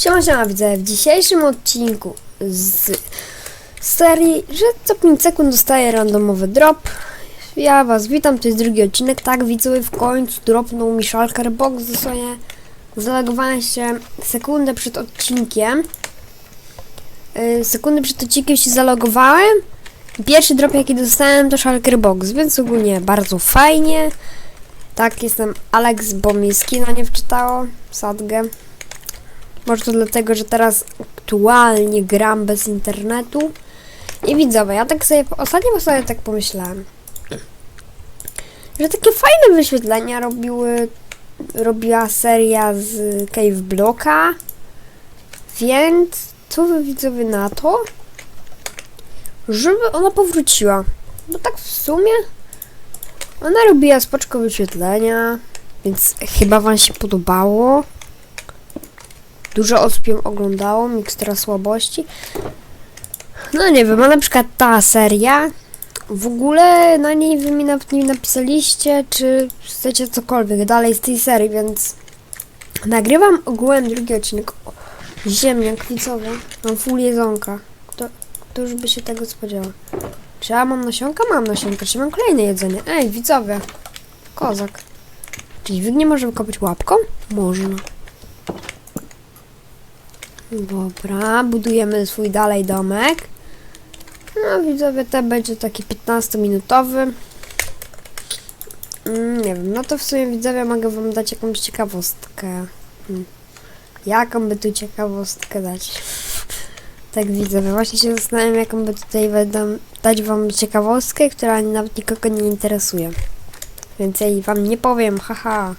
Siema, siema, widzę w dzisiejszym odcinku z serii, że co 5 sekund dostaję randomowy drop. Ja was witam, to jest drugi odcinek. Tak, widzowie, w końcu dropnął mi Shulker Box. Dosłownie zalogowałem się sekundę przed odcinkiem. Yy, sekundę przed odcinkiem się zalogowałem. Pierwszy drop jaki dostałem to Shulker Box, więc ogólnie bardzo fajnie. Tak, jestem Alex, bo mi skina nie wczytało. Sadgę. Może to dlatego, że teraz aktualnie gram bez internetu. I widzowie, ja tak sobie, ostatnio sobie tak pomyślałem, że takie fajne wyświetlenia robiły, robiła seria z Cave Blocka, więc co wy widzowie na to, żeby ona powróciła. Bo tak w sumie ona robiła spoczko wyświetlenia, więc chyba wam się podobało. Dużo osób ją oglądało, mikstura słabości. No nie wiem, a na przykład ta seria, w ogóle na niej wy mi nie napisaliście, czy chcecie cokolwiek dalej z tej serii, więc nagrywam ogółem drugi odcinek. O, ziemniak widzowy, mam full jedzonka. Kto, kto już by się tego spodziewał? Czy ja mam nasionka? Mam nasionka, czy mam kolejne jedzenie? Ej, widzowie, kozak. Czy dźwig nie może łapką? Można. Dobra, budujemy swój dalej domek. No widzowie, ten będzie taki 15-minutowy. Mm, nie wiem, no to w sumie widzowie mogę wam dać jakąś ciekawostkę. Hmm. Jaką by tu ciekawostkę dać? Tak widzowie, właśnie się zastanawiam jaką by tutaj dać wam ciekawostkę, która nawet nikogo nie interesuje. Więc ja jej wam nie powiem, haha.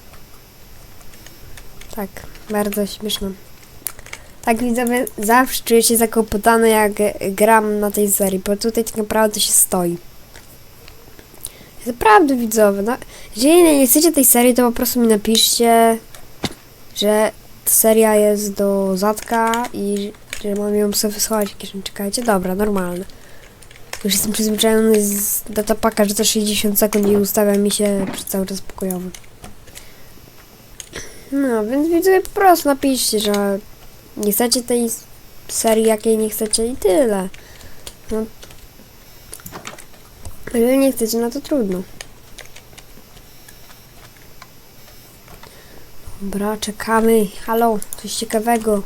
Tak, bardzo śmieszne. Tak widzowie, zawsze czuję się zakłopotany jak gram na tej serii, bo tutaj tak naprawdę się stoi. Naprawdę widzowie, no, jeżeli nie chcecie tej serii, to po prostu mi napiszcie, że seria jest do zatka i że mam ją sobie wysłać jakieś, czekajcie, dobra, normalne. Już jestem przyzwyczajony z datapaka, że to 60 sekund i ustawia mi się przez cały czas pokojowy. No, więc widzowie, po prostu napiszcie, że nie chcecie tej serii, jakiej nie chcecie i tyle. No. Jeżeli nie chcecie, no to trudno. Dobra, czekamy. Halo, coś ciekawego.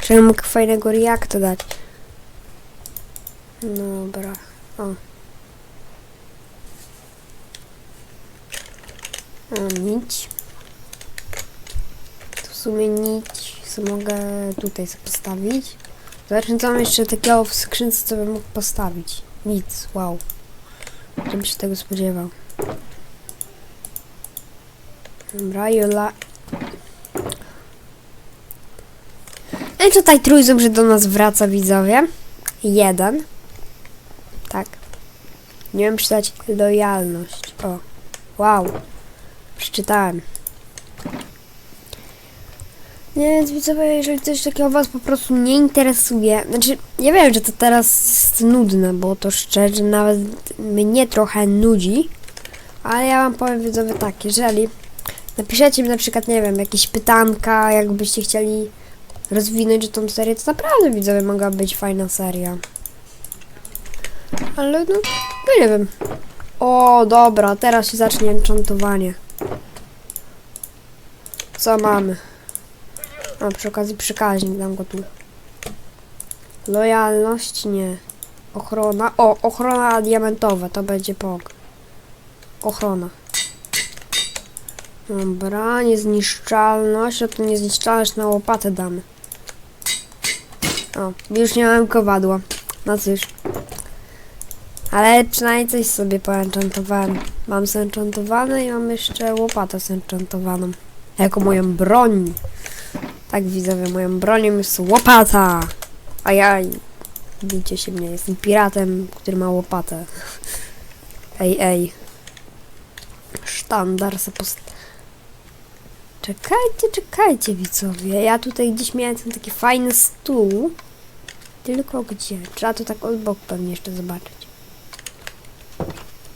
Czy mógł fajnego reacta dać? Dobra, o. O, nić. Sumie nić co mogę tutaj postawić. Zobaczmy, co mam jeszcze takiego w skrzynce, co bym mógł postawić. Nic, wow. Kto się tego spodziewał. Dobra, Jola. No i tutaj trójząb, że do nas wraca widzowie. Jeden. Tak. Nie wiem przeczytać lojalność. O. Wow. Przeczytałem. Nie, więc widzowie, jeżeli coś takiego was po prostu nie interesuje, znaczy, ja wiem, że to teraz jest nudne, bo to szczerze nawet mnie trochę nudzi, ale ja wam powiem widzowie tak, jeżeli napiszecie mi na przykład, nie wiem, jakieś pytanka, jakbyście chcieli rozwinąć tą serię, to naprawdę widzowie mogła być fajna seria. Ale no, no nie wiem. O, dobra, teraz się zacznie enchantowanie. Co mamy? A przy okazji przykaźnik dam go tu. Lojalność nie. Ochrona. O, ochrona diamentowa, to będzie pok. Ochrona. Dobra, niezniszczalność, a to niezniszczalność na łopatę damy. O, już nie mam kowadła. No cóż. Ale przynajmniej coś sobie poenchantowałem. Mam zenchantowane i mam jeszcze łopatę zenchantowaną. Jako moją broń. Tak widzowie, moją bronią jest łopata. A ja, widzicie się mnie, jestem piratem, który ma łopatę. Ej, ej. Sztandar se post... Czekajcie, czekajcie widzowie. Ja tutaj gdzieś miałem ten taki fajny stół. Tylko gdzie? Trzeba to tak od boku pewnie jeszcze zobaczyć.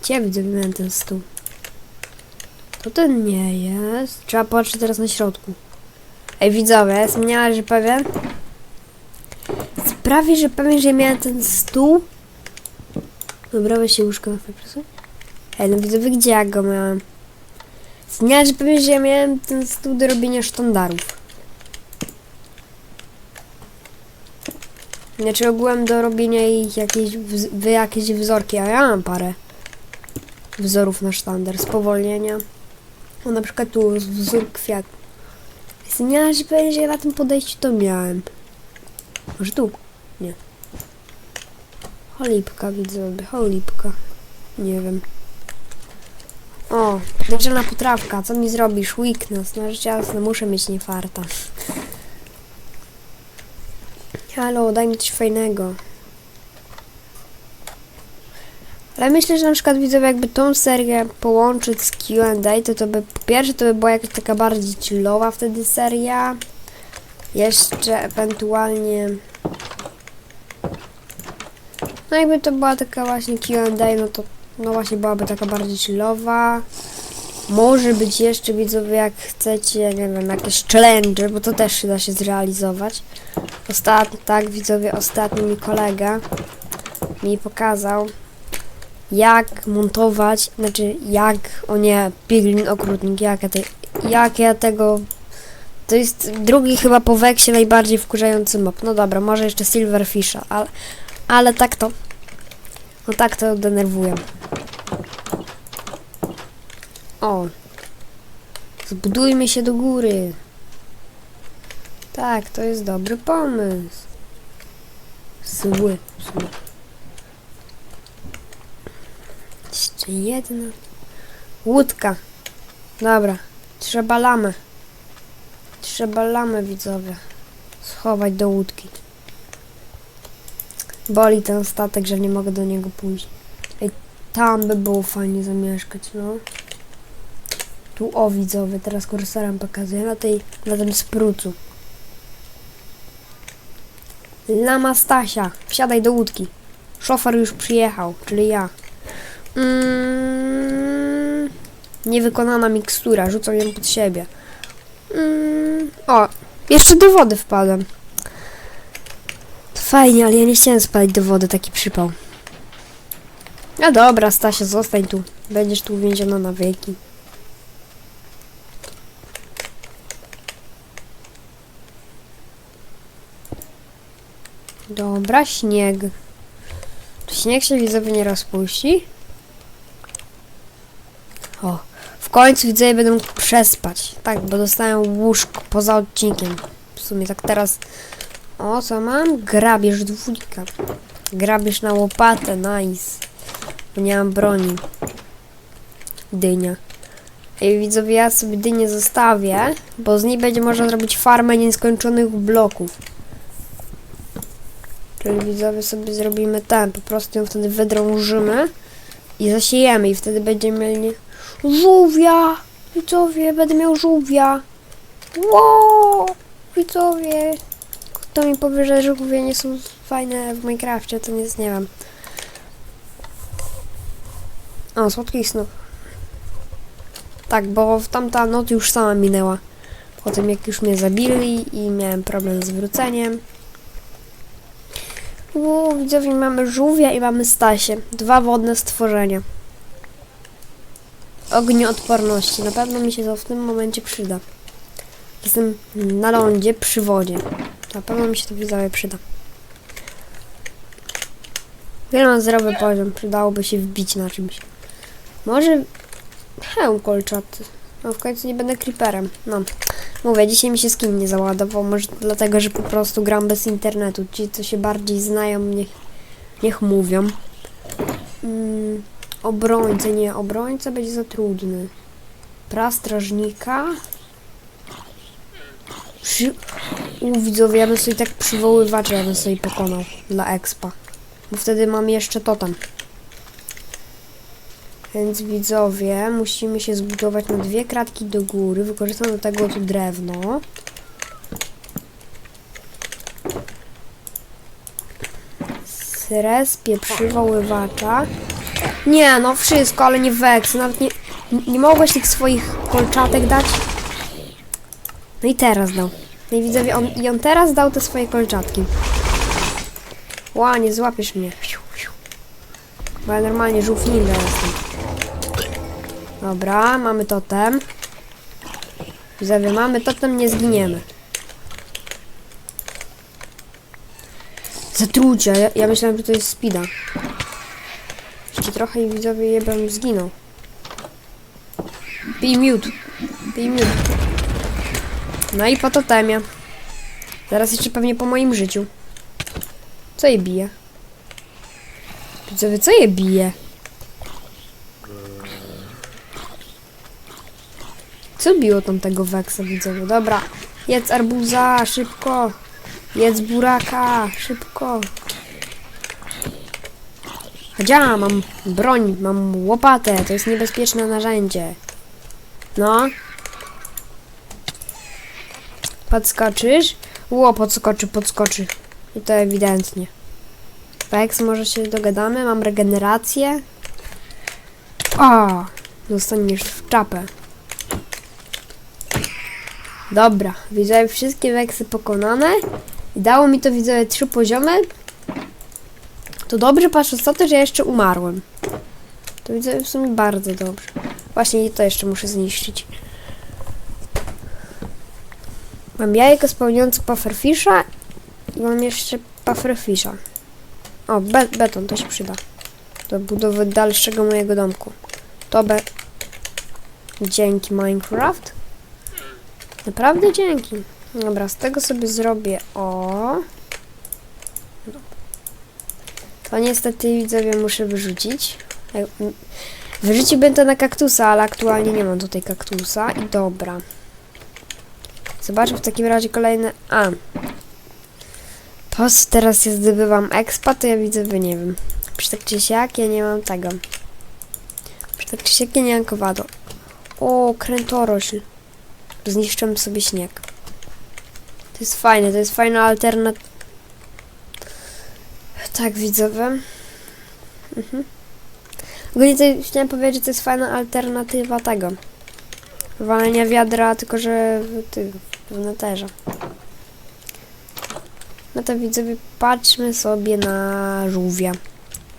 Gdzie widzę miałem ten stół? To ten nie jest. Trzeba patrzeć teraz na środku. Ej, widzowie, mnie, że pewien. Sprawi, że pewien, że miałem ten stół. Dobra, weź się łóżko na przepraszam. Ej, no widzowie, gdzie ja go miałem? Zmienia, że pewien, że ja miałem ten stół do robienia sztandarów. Znaczy ogółem do robienia ich jakieś, wy jakieś wzorki, a ja mam parę wzorów na sztandar, spowolnienia. O, na przykład tu wzór kwiat. Zmienia, że pewien, że ja na tym podejściu to miałem. Może tu? Nie. Cholipka widzowie, cholipka. Nie wiem. O, podejrzana potrawka, co mi zrobisz? Weakness, no rzecz muszę mieć niefarta. Halo, daj mi coś fajnego. Ale myślę, że na przykład widzowie jakby tą serię połączyć z Q&A, to to by po pierwsze to by była jakaś taka bardziej chillowa wtedy seria. Jeszcze ewentualnie no jakby to była taka właśnie Q&A, no to no właśnie byłaby taka bardziej chillowa. Może być jeszcze widzowie jak chcecie, nie wiem, jakieś challenge, bo to też da się zrealizować. Ostatnio, tak widzowie, ostatnio mi kolega mi pokazał jak montować, znaczy jak, o nie, Piglin Okrutnik, jak ja, te, jak ja tego, to jest drugi chyba po Weksie najbardziej wkurzający mob. No dobra, może jeszcze Silverfisha, ale, ale tak to, no tak to denerwuję. O, zbudujmy się do góry. Tak, to jest dobry pomysł. Zły, zły. Jeszcze jedna. Łódka. Dobra. Trzeba lamę. Trzeba lamę, widzowie. Schować do łódki. Boli ten statek, że nie mogę do niego pójść. Ej, tam by było fajnie zamieszkać, no. Tu o widzowie, teraz kursorem pokazuję, na tej, na tym sprucu. Lama Stasia, wsiadaj do łódki. Szofer już przyjechał, czyli ja. Mm, niewykonana mikstura, rzucam ją pod siebie. Mm, o, jeszcze do wody wpadłem. Fajnie, ale ja nie chciałem spalić do wody, taki przypał. No dobra, Stasia, zostań tu. Będziesz tu uwięziona na wieki. Dobra, śnieg. Śnieg się widzowie nie rozpuści? O, końcu widzowie będę mógł przespać. Tak, bo dostałem łóżko poza odcinkiem. W sumie tak teraz... O, co mam? Grabież dwójka. Grabież na łopatę, nice. Bo nie mam broni. Dynia. Ej, widzowie, ja sobie dynię zostawię, bo z niej będzie można zrobić farmę nieskończonych bloków. Czyli widzowie sobie zrobimy ten, po prostu ją wtedy wydrążymy i zasiejemy i wtedy będziemy mieli żółwia! Widzowie, będę miał żółwia! Wow! Widzowie! Kto mi powie, że żółwie nie są fajne w Minecrafcie, to nic nie wiem. O, słodkich snów. Tak, bo tamta noc już sama minęła. Po tym jak już mnie zabili i miałem problem z wróceniem. Ło, widzowie, mamy żółwia i mamy Stasie. Dwa wodne stworzenia. Ognioodporności. Na pewno mi się to w tym momencie przyda. Jestem na lądzie przy wodzie. Na pewno mi się to widzowie przyda. Wiele mam zdrowy poziom. Przydałoby się wbić na czymś. Może hełm kolczaty. No w końcu nie będę creeperem. No. Mówię, dzisiaj mi się skin nie załadował, może dlatego, że po prostu gram bez internetu. Ci, co się bardziej znają, niech, niech mówią. Mm, obrońca, nie, obrońca będzie za trudny. Prastrażnika. Przy... U, widzowie, ja bym sobie tak przywoływacza, ja bym sobie pokonał dla expa. Bo wtedy mam jeszcze totem. Więc widzowie, musimy się zbudować na dwie kratki do góry. Wykorzystam do tego tu drewno. Srespie przywoływacza. Nie, no wszystko, ale nie weks. Nawet nie, nie mogłeś tych swoich kolczatek dać? No i teraz dał. No i widzowie, on, i on teraz dał te swoje kolczatki. Ła, nie złapiesz mnie. Bo ja normalnie żółw ninja jestem. Dobra, mamy totem. Widzowie, mamy totem, nie zginiemy. Zatrucia, ja, ja myślałem, że to jest speeda. Trochę i widzowie jebem zginął. Pij miód. Pij miód. No i po totemie. Zaraz jeszcze pewnie po moim życiu. Co je bije? Widzowie, co je bije? Co biło tamtego weksa, widzowie? Dobra, jedz arbuza, szybko. Jedz buraka, szybko. Chadzia, mam broń, mam łopatę, to jest niebezpieczne narzędzie. No. Podskoczysz? Ło, podskoczy, podskoczy. I to ewidentnie. Pex, może się dogadamy? Mam regenerację. O! Dostaniesz w czapę. Dobra, widziałem wszystkie weksy pokonane. Dało mi to widzowie trzy poziomy. To dobrze patrząc na to, że ja jeszcze umarłem. To widzę w sumie bardzo dobrze. Właśnie to jeszcze muszę zniszczyć. Mam jajko spełniające pufferfisha i mam jeszcze pufferfisha. O, be beton to się przyda. Do budowy dalszego mojego domku. To be... Dzięki Minecraft. Naprawdę dzięki. Dobra, z tego sobie zrobię o. To niestety widzowie muszę wyrzucić. Wyrzuciłbym to na kaktusa, ale aktualnie nie mam tutaj kaktusa. I dobra. Zobaczę w takim razie kolejne. A. Po co teraz ja zdobywam expa, to ja widzę, że nie wiem. Przy tak czy ja nie mam tego. Przy tak czy siak ja nie mam kowado. O, krętorośl. Zniszczyłem sobie śnieg. To jest fajne, to jest fajna alternatywa. Tak, widzowie. Mhm. Ogólnie to chciałem powiedzieć, że to jest fajna alternatywa tego. Walenia wiadra, tylko że w, ty, w neterze. No to widzowie, patrzmy sobie na żółwia.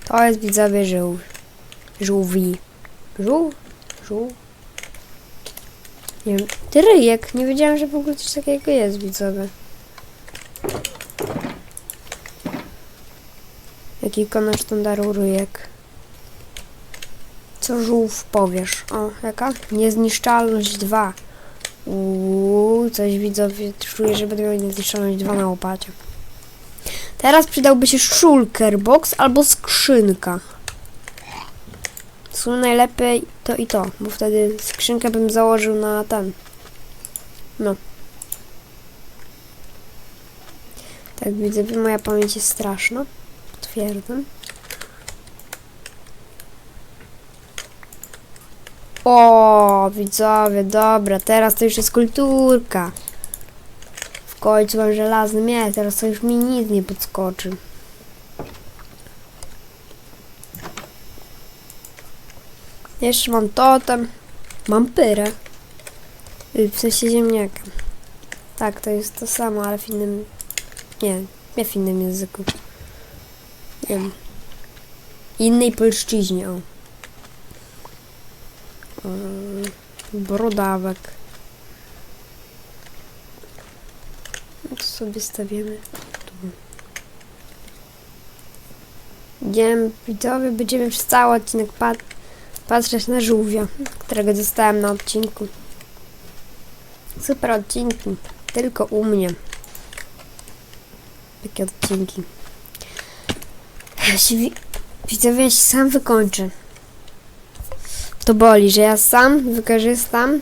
To jest widzowie żółw. Żółwi. Żółw? Żółw? Nie wiem. Ty ryjek. Nie wiedziałem, że w ogóle coś takiego jest, widzowie. Ikona sztandaru ryjek. Co żółw powiesz? O, jaka? Niezniszczalność 2. Uuu, coś widzowie, czuję, że będę miał niezniszczalność 2 na łopacie. Teraz przydałby się shulker box albo skrzynka. W sumie najlepiej to i to, bo wtedy skrzynkę bym założył na ten. No. Tak widzę, moja pamięć jest straszna. O, widzowie, dobra, teraz to już jest kulturka. W końcu mam żelazny miecz, teraz to już mi nic nie podskoczy. Jeszcze mam totem. Mam pyrę. Y, W sensie ziemniaka. Tak, to jest to samo, ale w innym... Nie, nie w innym języku. Nie wiem. Innej polszczyźnie. Ym, Brodawek. No to sobie stawiamy tu. Widzowie, będziemy przez cały odcinek pat patrzeć na żółwia, którego dostałem na odcinku. Super odcinki, tylko u mnie. Takie odcinki. Się wi- widzowie, ja się sam wykończę. To boli, że ja sam wykorzystam.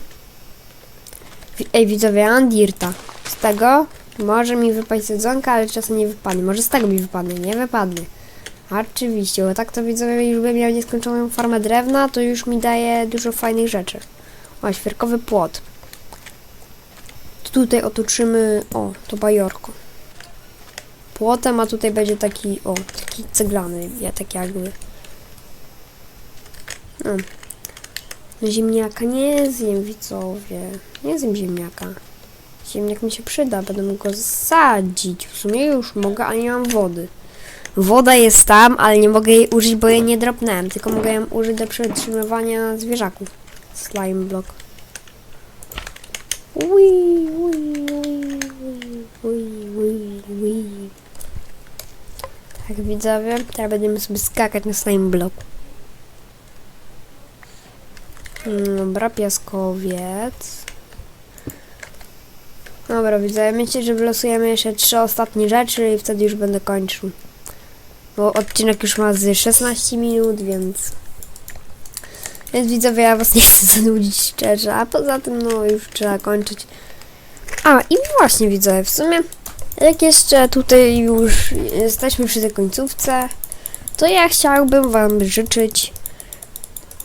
Ej, widzowie, ja mam dirta. Z tego może mi wypaść sadzonka, ale czasem nie wypadnie. Może z tego mi wypadnie, nie wypadnie. Oczywiście, bo tak to widzowie już bym miał nieskończoną farmę drewna, to już mi daje dużo fajnych rzeczy. O, świerkowy płot. Tutaj otoczymy, o, to bajorko. Płotem, a tutaj będzie taki, o, taki ceglany, ja tak jakby. No. Ziemniaka nie zjem, widzowie. Nie zjem ziemniaka. Ziemniak mi się przyda, będę mógł go zasadzić. W sumie już mogę, ale nie mam wody. Woda jest tam, ale nie mogę jej użyć, bo jej nie dropnąłem. Tylko mogę ją użyć do przetrzymywania zwierzaków. Slime block. Ui, ui, ui, ui, ui, ui. Tak widzowie, teraz będziemy sobie skakać na slime block. Mm, Dobra, piaskowiec. Dobra, widzę. Myślę, że wylosujemy jeszcze trzy ostatnie rzeczy i wtedy już będę kończył. Bo odcinek już ma z 16 minut, więc... Więc widzowie, ja was nie chcę zanudzić szczerze, a poza tym no już trzeba kończyć. A, i właśnie widzowie, w sumie jak jeszcze tutaj już jesteśmy przy tej końcówce, to ja chciałbym wam życzyć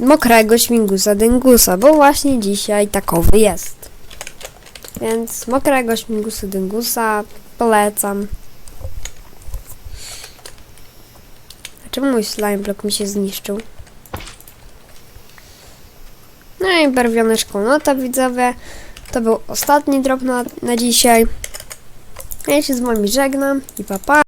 mokrego śmigusa dyngusa, bo właśnie dzisiaj takowy jest. Więc mokrego śmigusa dyngusa polecam. A czemu mój slime block mi się zniszczył? No i barwione szkło. No to widzowie, to był ostatni drop na, na dzisiaj. Się z wami żegnam i papa. Pa.